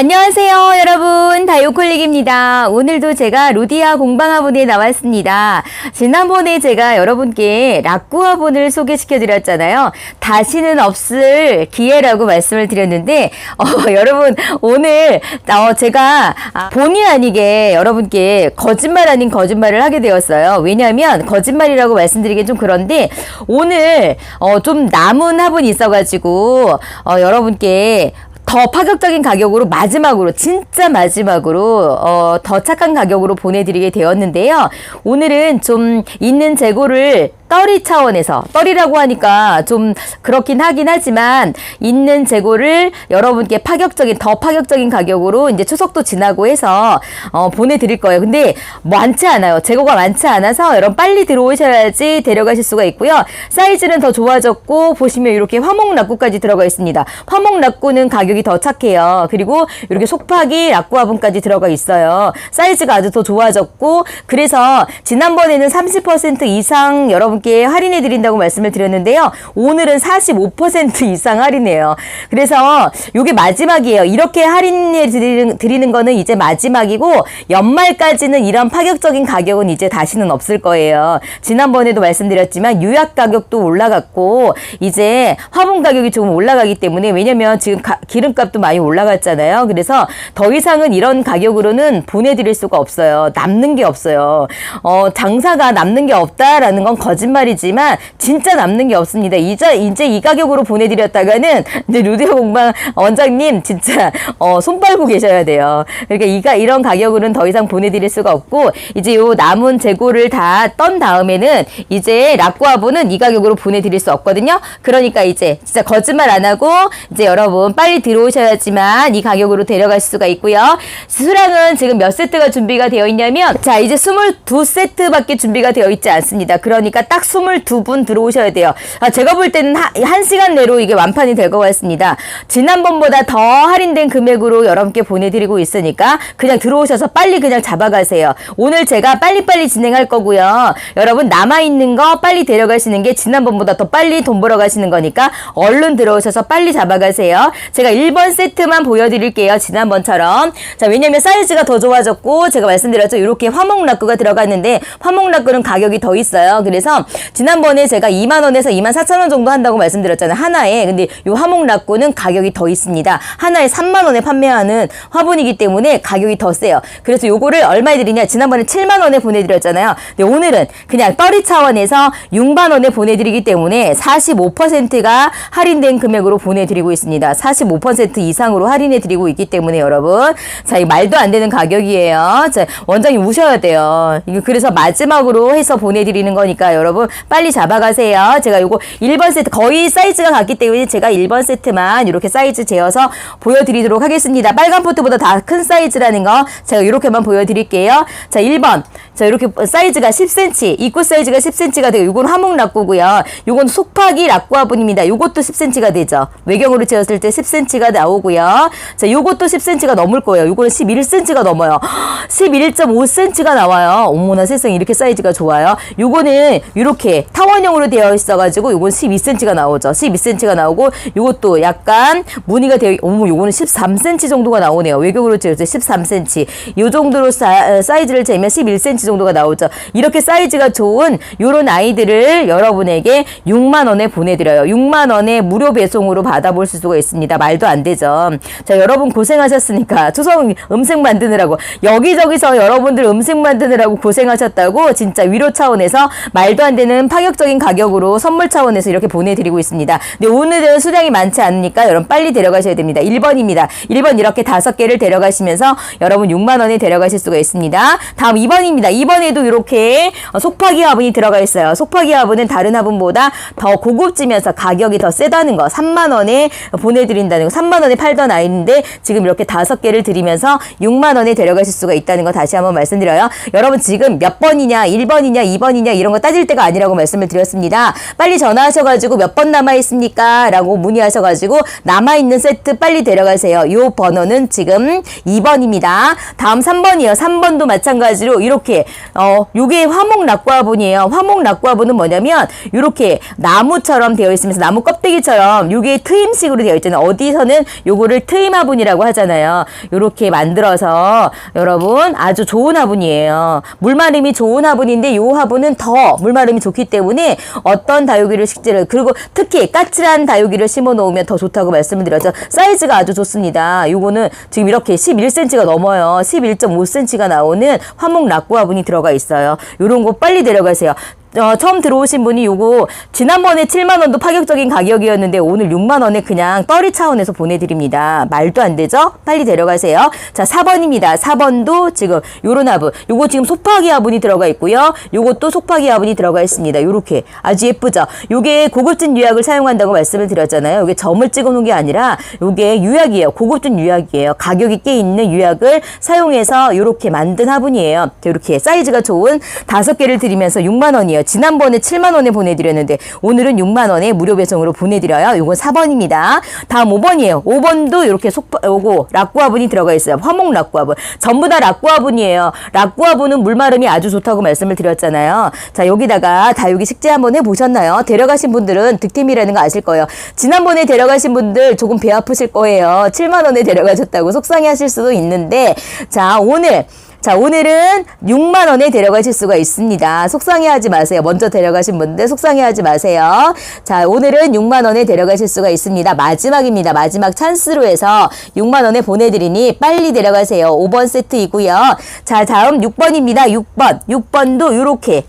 안녕하세요, 여러분. 다이오콜릭입니다. 오늘도 제가 루디아 공방화분에 나왔습니다. 지난번에 제가 여러분께 락구화분을 소개시켜 드렸잖아요. 다시는 없을 기회라고 말씀을 드렸는데, 어, 여러분, 오늘, 어, 제가 아, 본의 아니게 여러분께 거짓말 아닌 거짓말을 하게 되었어요. 왜냐하면, 거짓말이라고 말씀드리긴 좀 그런데, 오늘, 어, 좀 남은 화분이 있어가지고, 어, 여러분께 더 파격적인 가격으로 마지막으로 진짜 마지막으로 어, 더 착한 가격으로 보내드리게 되었는데요. 오늘은 좀 있는 재고를 떨이 차원에서 떨이라고 하니까 좀 그렇긴 하긴 하지만 있는 재고를 여러분께 파격적인 더 파격적인 가격으로 이제 추석도 지나고 해서 어, 보내드릴 거예요. 근데 많지 않아요. 재고가 많지 않아서 여러분 빨리 들어오셔야지 데려가실 수가 있고요. 사이즈는 더 좋아졌고 보시면 이렇게 화목 락구까지 들어가 있습니다. 화목 락구는 가격이 더 착해요. 그리고 이렇게 속파기 락구 화분까지 들어가 있어요. 사이즈가 아주 더 좋아졌고 그래서 지난번에는 30% 이상 여러분 여러분께 할인해 드린다고 말씀을 드렸는데요. 오늘은 45% 이상 할인해요. 그래서 이게 마지막이에요. 이렇게 할인해 드리는, 드리는 거는 이제 마지막이고 연말까지는 이런 파격적인 가격은 이제 다시는 없을 거예요. 지난번에도 말씀드렸지만 유약 가격도 올라갔고 이제 화분 가격이 조금 올라가기 때문에 왜냐면 지금 가, 기름값도 많이 올라갔잖아요. 그래서 더 이상은 이런 가격으로는 보내드릴 수가 없어요. 남는 게 없어요. 어, 장사가 남는 게 없다라는 건 거짓말 이지만 진짜 남는 게 없습니다. 이제 이제 이 가격으로 보내드렸다가는 이제 루디오 공방 원장님 진짜 어, 손 빨고 계셔야 돼요. 그러니까 이가 이런 가격으로는 더 이상 보내드릴 수가 없고 이제 요 남은 재고를 다 떤 다음에는 이제 락구아부는 이 가격으로 보내드릴 수 없거든요. 그러니까 이제 진짜 거짓말 안 하고 이제 여러분 빨리 들어오셔야지만 이 가격으로 데려갈 수가 있고요. 수량은 지금 몇 세트가 준비가 되어 있냐면 자 이제 22세트밖에 준비가 되어 있지 않습니다. 그러니까 딱 22분 들어오셔야 돼요. 아, 제가 볼 때는 하, 한 시간 내로 이게 완판이 될 것 같습니다. 지난번보다 더 할인된 금액으로 여러분께 보내드리고 있으니까 그냥 들어오셔서 빨리 그냥 잡아가세요. 오늘 제가 빨리빨리 진행할 거고요. 여러분 남아있는 거 빨리 데려가시는 게 지난번보다 더 빨리 돈 벌어 가시는 거니까 얼른 들어오셔서 빨리 잡아가세요. 제가 1번 세트만 보여드릴게요. 지난번처럼. 자, 왜냐면 사이즈가 더 좋아졌고 제가 말씀드렸죠. 이렇게 화목 락구가 들어갔는데 화목 락구는 가격이 더 있어요. 그래서 지난번에 제가 2만 원에서 2만 4천 원 정도 한다고 말씀드렸잖아요. 하나에. 근데 이 화목 락구는 가격이 더 있습니다. 하나에 3만 원에 판매하는 화분이기 때문에 가격이 더 세요. 그래서 요거를 얼마에 드리냐? 지난번에 7만 원에 보내드렸잖아요. 근데 오늘은 그냥 떨이 차원에서 6만 원에 보내드리기 때문에 45%가 할인된 금액으로 보내드리고 있습니다. 45% 이상으로 할인해드리고 있기 때문에 여러분. 자, 이 말도 안 되는 가격이에요. 자, 원장님 우셔야 돼요. 그래서 마지막으로 해서 보내드리는 거니까 여러분 빨리 잡아가세요. 제가 요거 1번 세트 거의 사이즈가 같기 때문에 제가 1번 세트만 이렇게 사이즈 재어서 보여드리도록 하겠습니다. 빨간 포트보다 다 큰 사이즈라는 거 제가 이렇게만 보여드릴게요. 자, 1번. 자, 이렇게 사이즈가 10cm, 입구 사이즈가 10cm가 되고, 요건 화목 락구고요. 요건 속파기 락구 화분입니다. 요것도 10cm가 되죠. 외경으로 재었을 때 10cm가 나오고요. 자, 요것도 10cm가 넘을 거예요. 요거는 11cm가 넘어요. 11.5cm가 나와요. 어머나 세상에 이렇게 사이즈가 좋아요. 요거는 이렇게 타원형으로 되어 있어가지고, 요건 12cm가 나오죠. 12cm가 나오고, 요것도 약간 무늬가 되어, 어머, 요거는 13cm 정도가 나오네요. 외경으로 재었을 때 13cm. 요 정도로 사, 사이즈를 재면 11cm 정도가 나오죠. 이렇게 사이즈가 좋은 요런 아이들을 여러분에게 6만 원에 보내드려요. 6만 원에 무료 배송으로 받아볼 수가 있습니다. 말도 안 되죠. 자, 여러분 고생하셨으니까 추석 음식 만드느라고 여기저기서 여러분들 음식 만드느라고 고생하셨다고 진짜 위로 차원에서 말도 안 되는 파격적인 가격으로 선물 차원에서 이렇게 보내드리고 있습니다. 근데 오늘은 수량이 많지 않으니까 여러분 빨리 데려가셔야 됩니다. 1번입니다. 1번 이렇게 다섯 개를 데려가시면서 여러분 6만 원에 데려가실 수가 있습니다. 다음 2번입니다. 2번에도 이렇게 속파기 화분이 들어가 있어요. 속파기 화분은 다른 화분보다 더 고급지면서 가격이 더 세다는 거. 3만 원에 보내드린다는 거. 3만 원에 팔던 아이인데 지금 이렇게 다섯 개를 드리면서 6만 원에 데려가실 수가 있다는 거 다시 한번 말씀드려요. 여러분 지금 몇 번이냐, 1번이냐, 2번이냐 이런 거 따질 때가 때가 아니라고 말씀을 드렸습니다. 빨리 전화하셔가지고 몇 번 남아 있습니까? 라고 문의하셔가지고 남아 있는 세트 빨리 데려가세요. 요 번호는 지금 2번입니다. 다음 3번이요. 3번도 마찬가지로 이렇게 어 요게 화목 낙과분이에요. 화목 낙과분은 뭐냐면 이렇게 나무처럼 되어 있으면서 나무 껍데기처럼 요게 트임식으로 되어 있잖아요. 어디서는 요거를 트임 화분이라고 하잖아요. 요렇게 만들어서 여러분 아주 좋은 화분이에요. 물마름이 좋은 화분인데 요 화분은 더 물마름 이 좋기 때문에 어떤 다육이를 식재를 그리고 특히 까칠한 다육이를 심어 놓으면 더 좋다고 말씀을 드렸죠. 사이즈가 아주 좋습니다. 요거는 지금 이렇게 11cm가 넘어요. 11.5cm가 나오는 화목 락구 화분이 들어가 있어요. 요런 거 빨리 데려가세요. 어, 처음 들어오신 분이 요거 지난번에 7만 원도 파격적인 가격이었는데 오늘 6만 원에 그냥 떨이 차원에서 보내드립니다. 말도 안 되죠? 빨리 데려가세요. 자 4번입니다. 4번도 지금 요런 화분 요거 지금 속파기 화분이 들어가 있고요. 요것도 속파기 화분이 들어가 있습니다. 요렇게 아주 예쁘죠? 요게 고급진 유약을 사용한다고 말씀을 드렸잖아요. 요게 점을 찍어 놓은 게 아니라 요게 유약이에요. 고급진 유약이에요. 가격이 꽤 있는 유약을 사용해서 요렇게 만든 화분이에요. 이렇게 사이즈가 좋은 다섯 개를 드리면서 6만 원이에요. 지난번에 7만 원에 보내드렸는데 오늘은 6만 원에 무료 배송으로 보내드려요. 요건 4번입니다. 다음 5번이에요. 5번도 이렇게 속 요거 락구화분이 들어가 있어요. 화목 락구화분. 전부 다 락구화분이에요. 락구화분은 물마름이 아주 좋다고 말씀을 드렸잖아요. 자 여기다가 다육이 식재 한번 해보셨나요? 데려가신 분들은 득템이라는 거 아실 거예요. 지난번에 데려가신 분들 조금 배 아프실 거예요. 7만 원에 데려가셨다고 속상해하실 수도 있는데 자 오늘 자, 오늘은 6만 원에 데려가실 수가 있습니다. 속상해하지 마세요. 먼저 데려가신 분들 속상해하지 마세요. 자, 오늘은 6만 원에 데려가실 수가 있습니다. 마지막입니다. 마지막 찬스로 해서 6만 원에 보내드리니 빨리 데려가세요. 5번 세트이고요. 자, 다음 6번입니다. 6번. 6번도 이렇게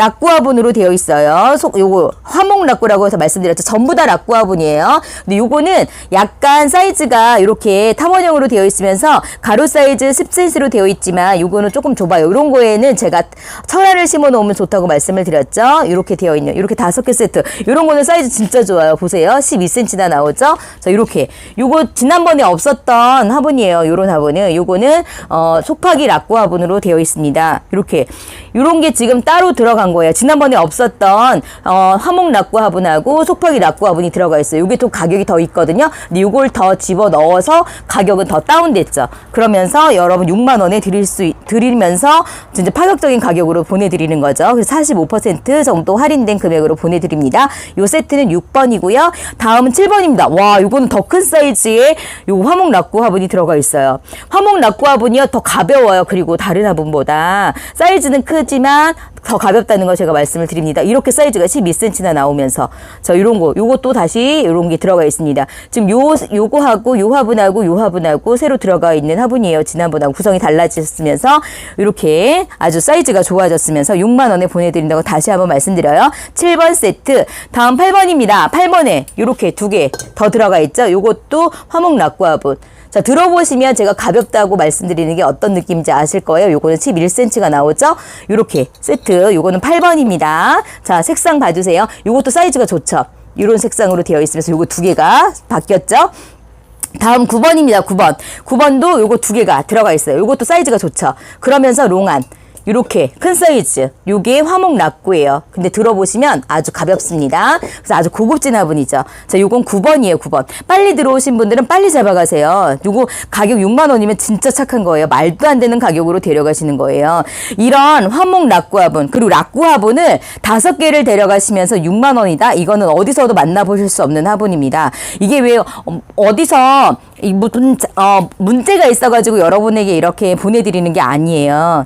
락구화분으로 되어 있어요. 속 요거 화목 락구라고 해서 말씀드렸죠. 전부 다 락구화분이에요. 근데 요거는 약간 사이즈가 이렇게 탐원형으로 되어 있으면서 가로 사이즈 10cm로 되어 있지만 요거는 조금 좁아요. 이런 거에는 제가 철화를 심어 놓으면 좋다고 말씀을 드렸죠. 이렇게 되어 있는 이렇게 다섯 개 세트. 이런 거는 사이즈 진짜 좋아요. 보세요. 12cm나 나오죠. 자, 이렇게 요거 지난번에 없었던 화분이에요. 요런 화분은 요거는 어 속파기 락구 화분으로 되어 있습니다. 이렇게 요런 게 지금 따로 들어간 거예요. 지난번에 없었던 어, 화목 락구 화분하고 속파기 락구 화분이 들어가 있어요. 이게 또 가격이 더 있거든요. 요걸 더 집어 넣어서 가격은 더 다운됐죠. 그러면서 여러분 6만 원에 드릴 수 있- 드리면서 진짜 파격적인 가격으로 보내드리는 거죠. 그래서 45% 정도 할인된 금액으로 보내드립니다. 요 세트는 6번이고요. 다음은 7번입니다. 와, 요거는 더 큰 사이즈의 요 화목 락구 화분이 들어가 있어요. 화목 락구 화분이요 더 가벼워요. 그리고 다른 화분보다 사이즈는 크지만 더 가볍다 는거 제가 말씀을 드립니다. 이렇게 사이즈가 12cm나 나오면서 저 이런 거 요것도 다시 이런 게 들어가 있습니다. 지금 요 요거하고 요 화분하고 요 화분하고 새로 들어가 있는 화분이에요. 지난번하고 구성이 달라졌으면서 이렇게 아주 사이즈가 좋아졌으면서 6만 원에 보내드린다고 다시 한번 말씀드려요. 7번 세트 다음 8번입니다. 8번에 이렇게 두 개 더 들어가 있죠. 요것도 화목 락구 화분. 자, 들어보시면 제가 가볍다고 말씀드리는 게 어떤 느낌인지 아실 거예요. 요거는 11cm가 나오죠? 요렇게 세트. 요거는 8번입니다. 자, 색상 봐주세요. 요것도 사이즈가 좋죠? 이런 색상으로 되어 있으면서 요거 두 개가 바뀌었죠? 다음 9번입니다. 9번. 9번도 요거 두 개가 들어가 있어요. 요것도 사이즈가 좋죠? 그러면서 롱안. 이렇게 큰 사이즈 요게 화목 락구예요. 근데 들어보시면 아주 가볍습니다. 그래서 아주 고급진 화분이죠. 자 요건 9번이에요 9번. 빨리 들어오신 분들은 빨리 잡아가세요. 요거 가격 6만 원이면 진짜 착한 거예요. 말도 안 되는 가격으로 데려가시는 거예요. 이런 화목 락구 화분 그리고 락구 화분을 다섯 개를 데려가시면서 6만 원이다? 이거는 어디서도 만나보실 수 없는 화분입니다. 이게 왜 어, 어디서 이 무슨 어, 문제가 있어가지고 여러분에게 이렇게 보내드리는 게 아니에요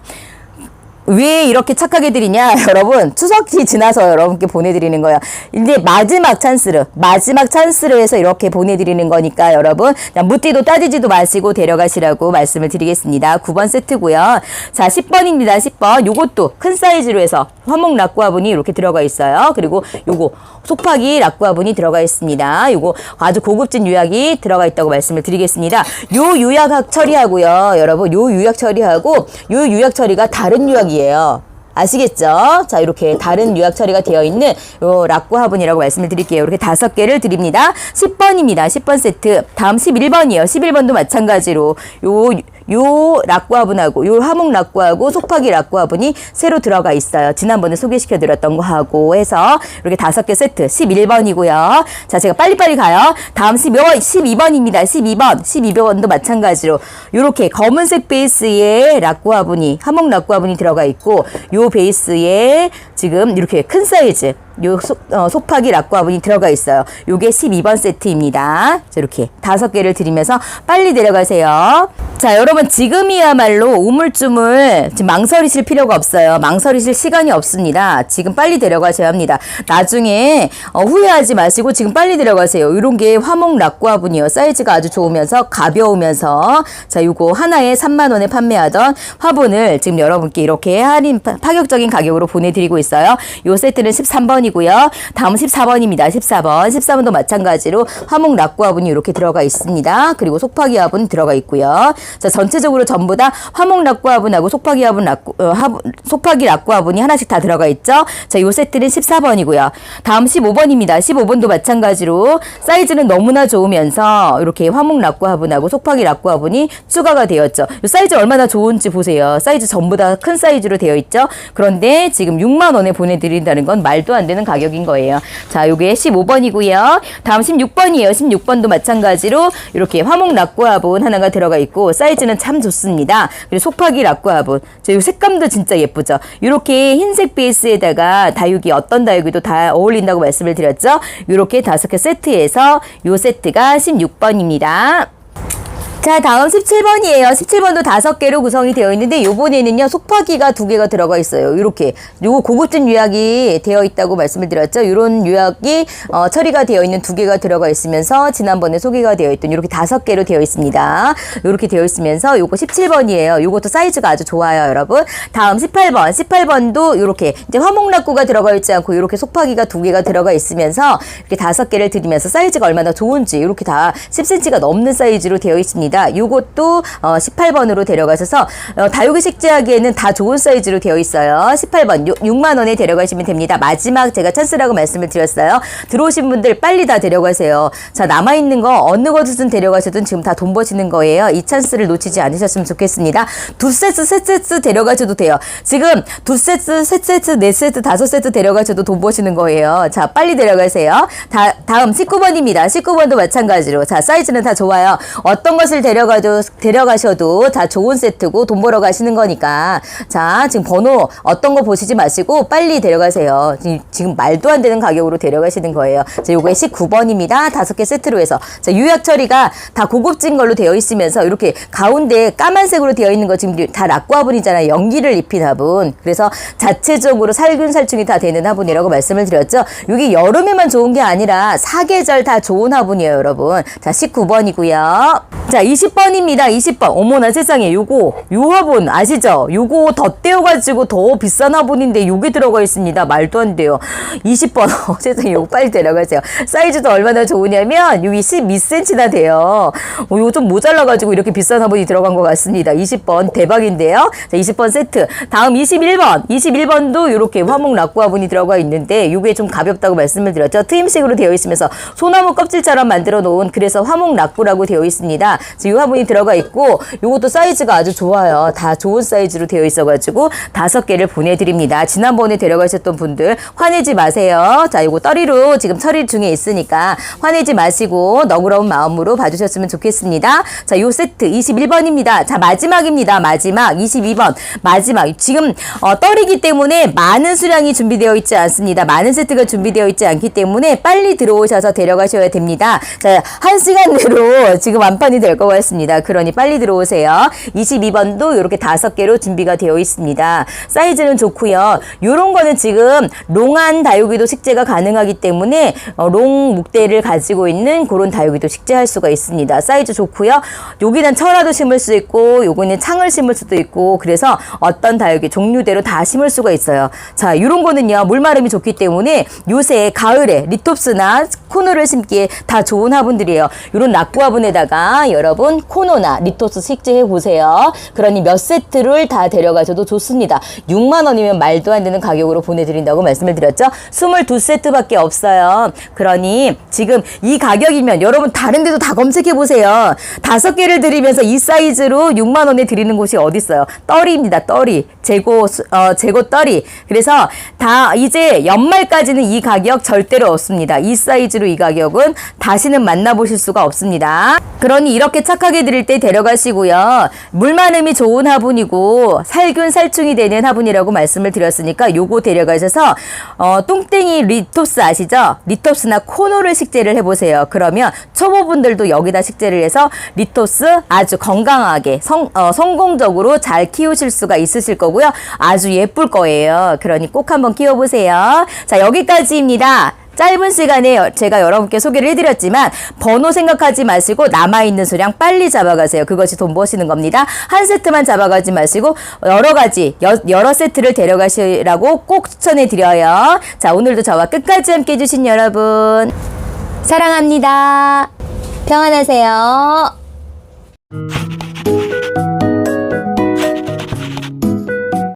왜 이렇게 착하게 드리냐 여러분? 추석이 지나서 여러분께 보내드리는 거예요. 이제 마지막 찬스를 마지막 찬스를 해서 이렇게 보내드리는 거니까 여러분. 묻지도 따지지도 마시고 데려가시라고 말씀을 드리겠습니다. 9번 세트고요. 자 10번입니다. 10번. 요것도 큰 사이즈로 해서 화목 락구 화분이 이렇게 들어가 있어요. 그리고 요거 속파기 락구 화분이 들어가 있습니다. 요거 아주 고급진 유약이 들어가 있다고 말씀을 드리겠습니다. 요 유약 처리하고요. 여러분 요 유약 처리하고 요 유약 처리가 다른 유약이 에요 아시겠죠? 자, 이렇게 다른 유약 처리가 되어 있는 요 락구 화분이라고 말씀을 드릴게요. 이렇게 다섯 개를 드립니다. 10번입니다. 10번 세트. 다음 11번이에요. 11번도 마찬가지로 요 요 락구 화분하고 요 화목 락구하고 속파기 락구 화분이 새로 들어가 있어요. 지난번에 소개시켜 드렸던 거하고 해서 이렇게 다섯 개 세트 11번이고요. 자, 제가 빨리빨리 가요. 다음 12번 12번입니다. 12번. 12번도 마찬가지로 요렇게 검은색 베이스에 락구 화분이 화목 락구 화분이 들어가 있고 요 베이스에 지금 이렇게 큰 사이즈 요 속, 어, 속파기 락구 화분이 들어가 있어요. 요게 12번 세트입니다. 자, 이렇게 다섯 개를 드리면서 빨리 내려가세요. 자, 여러분 지금이야말로 우물쭈물 지금 망설이실 필요가 없어요. 망설이실 시간이 없습니다. 지금 빨리 데려가셔야 합니다. 나중에 어, 후회하지 마시고 지금 빨리 데려가세요. 이런 게 화목 락구 화분이요. 사이즈가 아주 좋으면서 가벼우면서 자, 요거 하나에 3만 원에 판매하던 화분을 지금 여러분께 이렇게 할인 파- 파격적인 가격으로 보내드리고 있어요. 요 세트는 13번 이고요. 다음 14번입니다. 14번. 14번도 마찬가지로 화목 락구 화분이 이렇게 들어가 있습니다. 그리고 속파기 화분 들어가 있고요. 자, 전체적으로 전부 다 화목 락구 화분하고 속파기 화분 락구, 어, 화분, 속파기 락구 화분이 하나씩 다 들어가 있죠. 자, 요 세트는 14번이고요. 다음 15번입니다. 15번도 마찬가지로 사이즈는 너무나 좋으면서 이렇게 화목 락구 화분하고 속파기 락구 화분이 추가가 되었죠. 요 사이즈 얼마나 좋은지 보세요. 사이즈 전부 다 큰 사이즈로 되어 있죠. 그런데 지금 6만 원에 보내드린다는 건 말도 안 되는 가격인 거예요. 자, 요게 15번이고요. 다음 16번이에요. 16번도 마찬가지로 이렇게 화목 락구 화분 하나가 들어가 있고 사이즈는 참 좋습니다. 그리고 속파기 락구 화분. 자, 요 색감도 진짜 예쁘죠. 이렇게 흰색 베이스에다가 다육이 어떤 다육이도 다 어울린다고 말씀을 드렸죠. 이렇게 다섯 개 세트에서 요 세트가 16번입니다. 자, 다음 17번이에요. 17번도 다섯 개로 구성이 되어 있는데 요번에는요. 속파기가 두 개가 들어가 있어요. 이렇게 요거 고급진 유약이 되어 있다고 말씀을 드렸죠. 요런 유약이 어, 처리가 되어 있는 두 개가 들어가 있으면서 지난번에 소개가 되어 있던 이렇게 다섯 개로 되어 있습니다. 이렇게 되어 있으면서 요거 17번이에요. 요것도 사이즈가 아주 좋아요, 여러분. 다음 18번. 18번도 이렇게 이제 화목락구가 들어가 있지 않고 이렇게 속파기가 두 개가 들어가 있으면서 이렇게 다섯 개를 드리면서 사이즈가 얼마나 좋은지 이렇게 다 10cm가 넘는 사이즈로 되어 있습니다. 요것도 어, 18번으로 데려가셔서 어, 다육이 식재하기에는 다 좋은 사이즈로 되어 있어요. 18번 6 만 원에 데려가시면 됩니다. 마지막 제가 찬스라고 말씀을 드렸어요. 들어오신 분들 빨리 다 데려가세요. 자 남아 있는 거 어느 것이든 데려가셔도 지금 다 돈 버시는 거예요. 이 찬스를 놓치지 않으셨으면 좋겠습니다. 두 세트, 세 세트 데려가셔도 돼요. 지금 두 세트, 세 세트, 네 세트, 다섯 세트 데려가셔도 돈 버시는 거예요. 자 빨리 데려가세요. 다 다음 19번입니다. 19번도 마찬가지로 자 사이즈는 다 좋아요. 어떤 것을 데려가도 데려가셔도 다 좋은 세트고 돈 벌어 가시는 거니까 자 지금 번호 어떤 거 보시지 마시고 빨리 데려가세요. 지- 지금 말도 안 되는 가격으로 데려가시는 거예요. 자 요거에 19번입니다. 다섯 개 세트로 해서 자 유약 처리가 다 고급진 걸로 되어 있으면서 이렇게 가운데 까만색으로 되어 있는 거 지금 다 락구 화분이잖아요. 연기를 입힌 화분. 그래서 자체적으로 살균살충이 다 되는 화분이라고 말씀을 드렸죠. 이게 여름에만 좋은 게 아니라 사계절 다 좋은 화분이에요, 여러분. 자, 19번이고요. 자, 20번입니다. 20번. 어머나 세상에 요거 요 화분 아시죠? 요거 덧대어가지고 더 비싼 화분인데 요게 들어가 있습니다. 말도 안 돼요. 20번. 어, 세상에 요거 빨리 데려가세요. 사이즈도 얼마나 좋으냐면 여기 12cm나 돼요. 어, 요거 좀 모자라가지고 이렇게 비싼 화분이 들어간 것 같습니다. 20번 대박인데요. 자, 20번 세트. 다음 21번. 21번도 이렇게 화목 락구 화분이 들어가 있는데 요게 좀 가볍다고 말씀을 드렸죠. 트임식으로 되어 있으면서 소나무 껍질처럼 만들어 놓은 그래서 화목 락구라고 되어 있습니다. 지금 이 화분이 들어가 있고 요것도 사이즈가 아주 좋아요. 다 좋은 사이즈로 되어 있어가지고 다섯 개를 보내드립니다. 지난번에 데려가셨던 분들 화내지 마세요. 자, 요거 떨이로 지금 처리 중에 있으니까 화내지 마시고 너그러운 마음으로 봐주셨으면 좋겠습니다. 자, 요 세트 21번입니다. 자, 마지막입니다. 마지막 22번 마지막 지금 어, 떨이기 때문에 많은 수량이 준비되어 있지 않습니다. 많은 세트가 준비되어 있지 않기 때문에 빨리 들어오셔서 데려가셔야 됩니다. 자, 한 시간 내로 지금 완판이 될 것 같 습니다. 그러니 빨리 들어오세요. 22번도 이렇게 다섯 개로 준비가 되어 있습니다. 사이즈는 좋고요. 요런 거는 지금 롱한 다육이도 식재가 가능하기 때문에 어, 롱 묵대를 가지고 있는 그런 다육이도 식재할 수가 있습니다. 사이즈 좋고요. 여기는 철화도 심을 수 있고 요거는 창을 심을 수도 있고 그래서 어떤 다육이 종류대로 다 심을 수가 있어요. 자, 요런 거는요. 물마름이 좋기 때문에 요새 가을에 리톱스나 코너를 심기에 다 좋은 화분들이에요. 요런 낙구 화분에다가 여러분 여러분 코노나 리토스 식재해 보세요. 그러니 몇 세트를 다 데려가셔도 좋습니다. 6만 원이면 말도 안 되는 가격으로 보내드린다고 말씀을 드렸죠. 22세트밖에 없어요. 그러니 지금 이 가격이면 여러분 다른 데도 다 검색해 보세요. 다섯 개를 드리면서 이 사이즈로 6만 원에 드리는 곳이 어디 있어요? 떨이입니다. 떨이 재고 수- 어, 재고 떨이. 그래서 다 이제 연말까지는 이 가격 절대로 없습니다. 이 사이즈로 이 가격은 다시는 만나보실 수가 없습니다. 그러니 이렇게 착하게 드릴 때 데려가시고요. 물 많음이 좋은 화분이고 살균 살충이 되는 화분이라고 말씀을 드렸으니까 요거 데려가셔서 어, 똥땡이 리톱스 아시죠? 리톱스나 코노를 식재를 해보세요. 그러면 초보분들도 여기다 식재를 해서 리톱스 아주 건강하게 성, 어, 성공적으로 잘 키우실 수가 있으실 거고요. 아주 예쁠 거예요. 그러니 꼭 한번 키워보세요. 자 여기까지입니다. 짧은 시간에 제가 여러분께 소개를 해드렸지만 번호 생각하지 마시고 남아있는 수량 빨리 잡아가세요. 그것이 돈 버시는 겁니다. 한 세트만 잡아가지 마시고 여러 가지 여, 여러 세트를 데려가시라고 꼭 추천해 드려요. 자 오늘도 저와 끝까지 함께 해 주신 여러분 사랑합니다. 평안하세요.